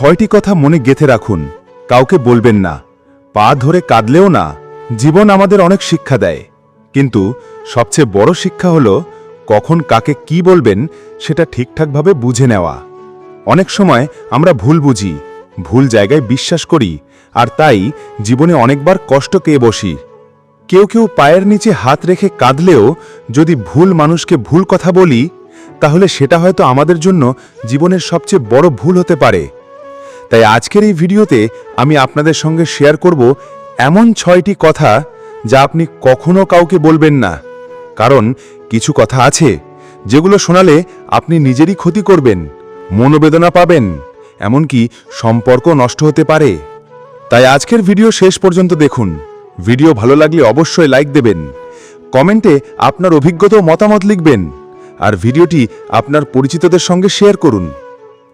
ছয়টি কথা মনে গেথে রাখুন। কাউকে বলবেন না। পা ধরে কাঁদলেও না। জীবন আমাদের অনেক শিক্ষা দেয়। কিন্তু সবচেয়ে বড় শিক্ষা হলো কখন কাকে কি বলবেন সেটা ঠিকঠাকভাবে বুঝে নেওয়া। অনেক সময় আমরা ভুল বুঝি, ভুল জায়গায় বিশ্বাস করি, আর তাই জীবনে অনেকবার কষ্ট পেয়ে বসি। কেউ কেউ পায়ের নিচে হাত রেখে কাঁদলেও যদি ভুল মানুষকে ভুল কথা বলি, তাহলে সেটা হয়তো আমাদের জন্য জীবনের সবচেয়ে বড় ভুল হতে পারে। তাই আজকের এই ভিডিওতে আমি আপনাদের সঙ্গে শেয়ার করব এমন ছয়টি কথা যা আপনি কখনো কাউকে বলবেন না। কারণ কিছু কথা আছে যেগুলো শোনালে আপনি নিজেরই ক্ষতি করবেন, মনোবেদনা পাবেন, এমনকি সম্পর্ক নষ্ট হতে পারে। তাই আজকের ভিডিও শেষ পর্যন্ত দেখুন। ভিডিও ভালো লাগলে অবশ্যই লাইক দেবেন, কমেন্টে আপনার অভিজ্ঞতা মতামত লিখবেন, আর ভিডিওটি আপনার পরিচিতদের সঙ্গে শেয়ার করুন।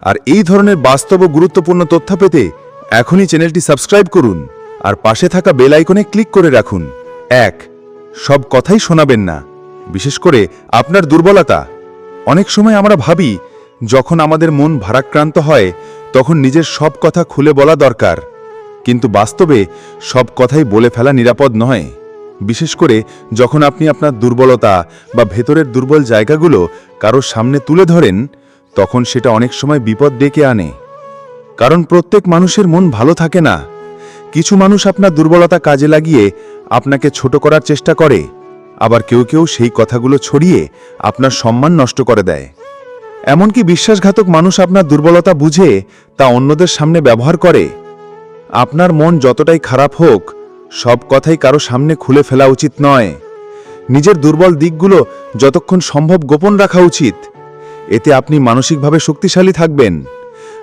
আর এই ধরনের বাস্তব ও গুরুত্বপূর্ণ তথ্য পেতে এখনই চ্যানেলটি সাবস্ক্রাইব করুন আর পাশে থাকা বেল আইকনে ক্লিক করে রাখুন। এক, সব কথাই শোনাবেন না। বিশেষ করে আপনার দুর্বলতা। অনেক সময় আমরা ভাবি, যখন আমাদের মন ভারাক্রান্ত হয়, তখন নিজের সব কথা খুলে বলা দরকার। কিন্তু বাস্তবে সব কথাই বলে ফেলা নিরাপদ নয়। বিশেষ করে যখন আপনি আপনার দুর্বলতা বা ভেতরের দুর্বল জায়গাগুলো কারোর সামনে তুলে ধরেন তখন সেটা অনেক সময় বিপদ ডেকে আনে। কারণ প্রত্যেক মানুষের মন ভালো থাকে না। কিছু মানুষ আপনার দুর্বলতা কাজে লাগিয়ে আপনাকে ছোট করার চেষ্টা করে, আবার কেউ কেউ সেই কথাগুলো ছড়িয়ে আপনার সম্মান নষ্ট করে দেয়। এমনকি বিশ্বাসঘাতক মানুষ আপনার দুর্বলতা বুঝে তা অন্যদের সামনে ব্যবহার করে। আপনার মন যতটাই খারাপ হোক, সব কথাই কারও সামনে খুলে ফেলা উচিত নয়। নিজের দুর্বল দিকগুলো যতক্ষণ সম্ভব গোপন রাখা উচিত। এতে আপনি মানসিকভাবে শক্তিশালী থাকবেন।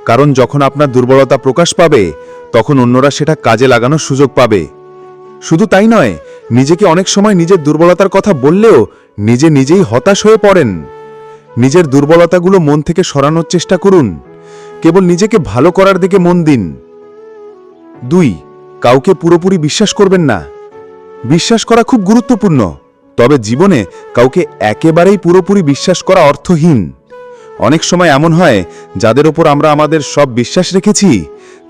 কারণ যখন আপনার দুর্বলতা প্রকাশ পাবে, তখন অন্যরা সেটা কাজে লাগানোর সুযোগ পাবে। শুধু তাই নয়, নিজেকে অনেক সময় নিজের দুর্বলতার কথা বললেও নিজে নিজেই হতাশ হয়ে পড়েন। নিজের দুর্বলতাগুলো মন থেকে সরানোর চেষ্টা করুন। কেবল নিজেকে ভালো করার দিকে মন দিন। দুই, কাউকে পুরোপুরি বিশ্বাস করবেন না। বিশ্বাস করা খুব গুরুত্বপূর্ণ, তবে জীবনে কাউকে একেবারেই পুরোপুরি বিশ্বাস করা অর্থহীন। অনেক সময় এমন হয়, যাদের ওপর আমরা আমাদের সব বিশ্বাস রেখেছি,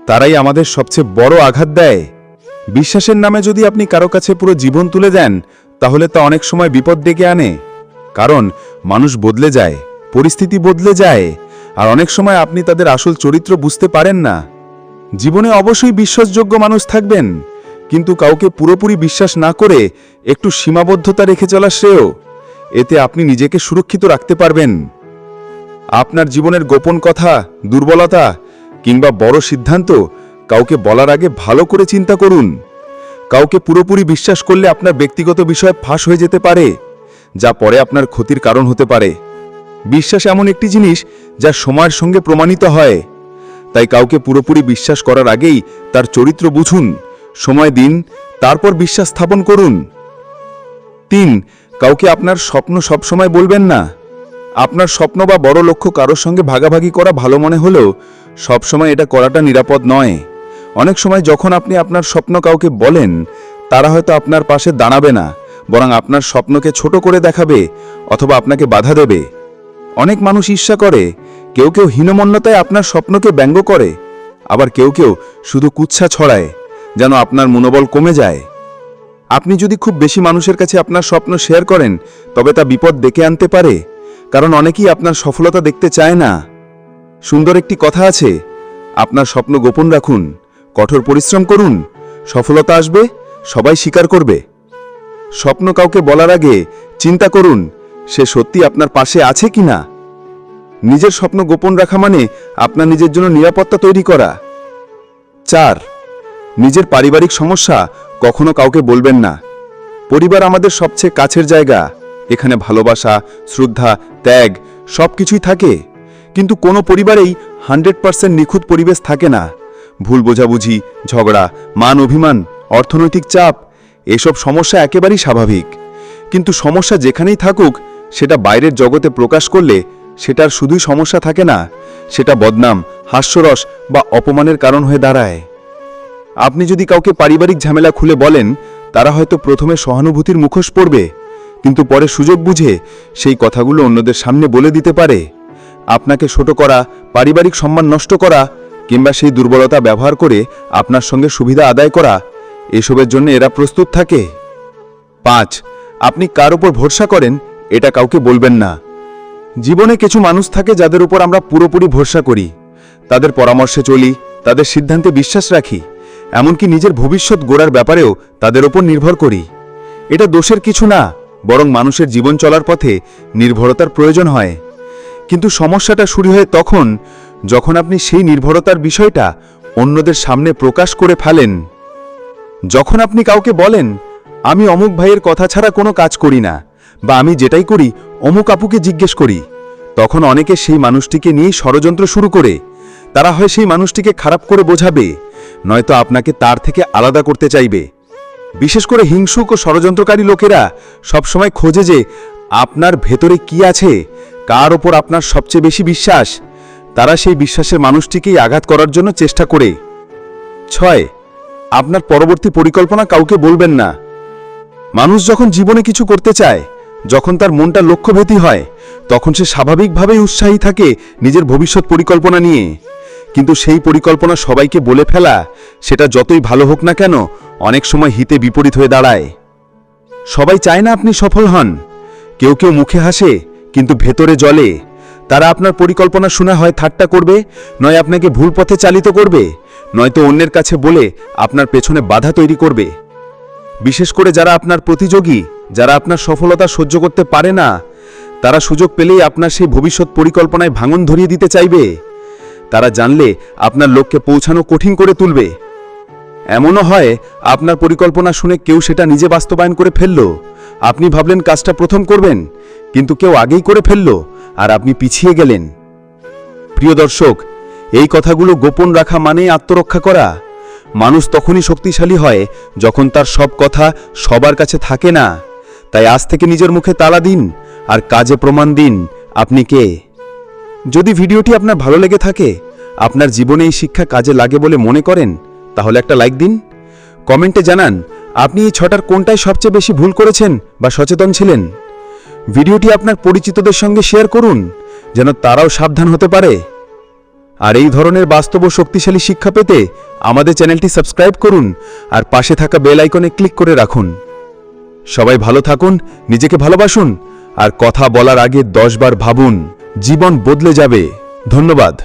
তারাই আমাদের সবচেয়ে বড় আঘাত দেয়। বিশ্বাসের নামে যদি আপনি কারও কাছে পুরো জীবন তুলে দেন, তাহলে তা অনেক সময় বিপদ ডেকে আনে। কারণ, মানুষ বদলে যায়, পরিস্থিতি বদলে যায়, আর অনেক সময় আপনি তাদের আসল চরিত্র বুঝতে পারেন না। জীবনে অবশ্যই বিশ্বাসযোগ্য মানুষ থাকবেন, কিন্তু কাউকে পুরোপুরি বিশ্বাস না করে একটু সীমাবদ্ধতা রেখে চলা শ্রেয়। এতে আপনি নিজেকে সুরক্ষিত রাখতে পারবেন। আপনার জীবনের গোপন কথা, দুর্বলতা, কিংবা বড় সিদ্ধান্ত কাউকে বলার আগে ভালো করে চিন্তা করুন। কাউকে পুরোপুরি বিশ্বাস করলে আপনার ব্যক্তিগত বিষয় ফাঁস হয়ে যেতে পারে, যা পরে আপনার ক্ষতির কারণ হতে পারে। বিশ্বাস এমন একটি জিনিস যা সময়ের সঙ্গে প্রমাণিত হয়। তাই কাউকে পুরোপুরি বিশ্বাস করার আগেই তার চরিত্র বুঝুন, সময় দিন, তারপর বিশ্বাস স্থাপন করুন। তিন, কাউকে আপনার স্বপ্ন সবসময় বলবেন না। আপনার স্বপ্ন বা বড় লক্ষ্য কারোর সঙ্গে ভাগাভাগি করা ভালো মনে হলেও সবসময় এটা করাটা নিরাপদ নয়। অনেক সময় যখন আপনি আপনার স্বপ্ন কাউকে বলেন, তারা হয়তো আপনার পাশে দাঁড়াবে না, বরং আপনার স্বপ্নকে ছোট করে দেখাবে অথবা আপনাকে বাধা দেবে। অনেক মানুষ ঈর্ষা করে, কেউ কেউ হীনমন্যতায় আপনার স্বপ্নকে ব্যঙ্গ করে, আবার কেউ কেউ শুধু কুচ্ছা ছড়ায়, যেন আপনার মনোবল কমে যায়। আপনি যদি খুব বেশি মানুষের কাছে আপনার স্বপ্ন শেয়ার করেন, তবে তা বিপদ ডেকে আনতে পারে। কারণ অনেকেই আপনার সফলতা দেখতে চায় না। সুন্দর একটি কথা আছে, আপনার স্বপ্ন গোপন রাখুন, কঠোর পরিশ্রম করুন, সফলতা আসবে, সবাই স্বীকার করবে। স্বপ্ন কাউকে বলার আগে চিন্তা করুন, সে সত্যি আপনার পাশে আছে কি না নিজের স্বপ্ন গোপন রাখা মানে আপনার নিজের জন্য নিরাপত্তা তৈরি করা। চার, নিজের পারিবারিক সমস্যা কখনো কাউকে বলবেন না। পরিবার আমাদের সবচেয়ে কাছের জায়গা। এখানে ভালোবাসা, শ্রদ্ধা, ত্যাগ সব কিছুই থাকে। কিন্তু কোনো পরিবারেই হান্ড্রেড পার্সেন্ট নিখুঁত পরিবেশ থাকে না। ভুল বোঝাবুঝি, ঝগড়া, মান অভিমান, অর্থনৈতিক চাপ, এসব সমস্যা একেবারেই স্বাভাবিক। কিন্তু সমস্যা যেখানেই থাকুক, সেটা বাইরের জগতে প্রকাশ করলে সেটার শুধুই সমস্যা থাকে না, সেটা বদনাম, হাস্যরস বা অপমানের কারণ হয়ে দাঁড়ায়। আপনি যদি কাউকে পারিবারিক ঝামেলা খুলে বলেন, তারা হয়তো প্রথমে সহানুভূতির মুখোশ পড়বে কিন্তু পরে সুযোগ বুঝে সেই কথাগুলো অন্যদের সামনে বলে দিতে পারে। আপনাকে ছোট করা, পারিবারিক সম্মান নষ্ট করা, কিংবা সেই দুর্বলতা ব্যবহার করে আপনার সঙ্গে সুবিধা আদায় করা, এসবের জন্য এরা প্রস্তুত থাকে। পাঁচ, আপনি কার উপর ভরসা করেন, এটা কাউকে বলবেন না। জীবনে কিছু মানুষ থাকে যাদের উপর আমরা পুরোপুরি ভরসা করি। তাদের পরামর্শে চলি, তাদের সিদ্ধান্তে বিশ্বাস রাখি, এমনকি নিজের ভবিষ্যৎ গোড়ার ব্যাপারেও তাদের ওপর নির্ভর করি। এটা দোষের কিছু না। বরং মানুষের জীবন চলার পথে নির্ভরতার প্রয়োজন হয়। কিন্তু সমস্যাটা শুরু হয় তখন, যখন আপনি সেই নির্ভরতার বিষয়টা অন্যদের সামনে প্রকাশ করে ফেলেন। যখন আপনি কাউকে বলেন, আমি অমুক ভাইয়ের কথা ছাড়া কোনো কাজ করি না, বা আমি যেটাই করি, অমুক আপুকে জিজ্ঞেস করি, তখন অনেকে সেই মানুষটিকে নিয়েই ষড়যন্ত্র শুরু করে। তারা হয় সেই মানুষটিকে খারাপ করে বোঝাবে, নয়তো আপনাকে তার থেকে আলাদা করতে চাইবে। বিশেষ করে হিংসুক ও ষড়যন্ত্রকারী লোকেরা সবসময় খোঁজে যে আপনার ভেতরে কি আছে, কার ওপর আপনার সবচেয়ে বেশি বিশ্বাস। তারা সেই বিশ্বাসের মানুষটিকেই আঘাত করার জন্য চেষ্টা করে। ছয়, আপনার পরবর্তী পরিকল্পনা কাউকে বলবেন না। মানুষ যখন জীবনে কিছু করতে চায়, যখন তার মনটা লক্ষ্যভেদী হয়, তখন সে স্বাভাবিকভাবেই উৎসাহী থাকে নিজের ভবিষ্যৎ পরিকল্পনা নিয়ে। কিন্তু সেই পরিকল্পনা সবাইকে বলে ফেলা, সেটা যতই ভালো হোক না কেন, অনেক সময় হিতে বিপরীত হয়ে দাঁড়ায়। সবাই চায় না আপনি সফল হন। কেউ কেউ মুখে হাসে, কিন্তু ভেতরে জলে তারা আপনার পরিকল্পনা শুনে হয় ঠাট্টা করবে, নয় আপনাকে ভুল পথে চালিত করবে নয়তো অন্যের কাছে বলে আপনার পেছনে বাধা তৈরি করবে। বিশেষ করে যারা আপনার প্রতিযোগী, যারা আপনার সফলতা সহ্য করতে পারে না, তারা সুযোগ পেলেই আপনার সেই ভবিষ্যৎ পরিকল্পনায় ভাঙন ধরিয়ে দিতে চাইবে। তারা জানলে আপনার লক্ষ্যে পৌঁছানো কঠিন করে তুলবে। এমনও হয়, আপনার পরিকল্পনা শুনে কেউ সেটা নিজে বাস্তবায়ন করে ফেলল। আপনি ভাবলেন কাজটা প্রথম করবেন, কিন্তু কেউ আগেই করে ফেলল, আর আপনি পিছিয়ে গেলেন। প্রিয় দর্শক, এই কথাগুলো গোপন রাখা মানেই আত্মরক্ষা করা। মানুষ তখনই শক্তিশালী হয় যখন তার সব কথা সবার কাছে থাকে না। তাই আজ থেকে নিজের মুখে তালা দিন, আর কাজে প্রমাণ দিন আপনি কে। যদি ভিডিওটি আপনার ভালো লেগে থাকে আপনার জীবনে এই শিক্ষা কাজে লাগে বলে মনে করেন? তাহলে একটা লাইক দিন। কমেন্টে জানান, আপনি এই ছটার কোনটায় সবচেয়ে বেশি ভুল করেছেন বা সচেতন ছিলেন? ভিডিওটি আপনার পরিচিতদের সঙ্গে শেয়ার করুন, যেন তারাও সাবধান হতে পারে। আর এই ধরনের বাস্তব ও শক্তিশালী শিক্ষা পেতে আমাদের চ্যানেলটি সাবস্ক্রাইব করুন আর পাশে থাকা বেল আইকনে ক্লিক করে রাখুন। সবাই ভালো থাকুন, নিজেকে ভালোবাসুন আর কথা বলার আগে দশবার ভাবুন, জীবন বদলে যাবে। ধন্যবাদ।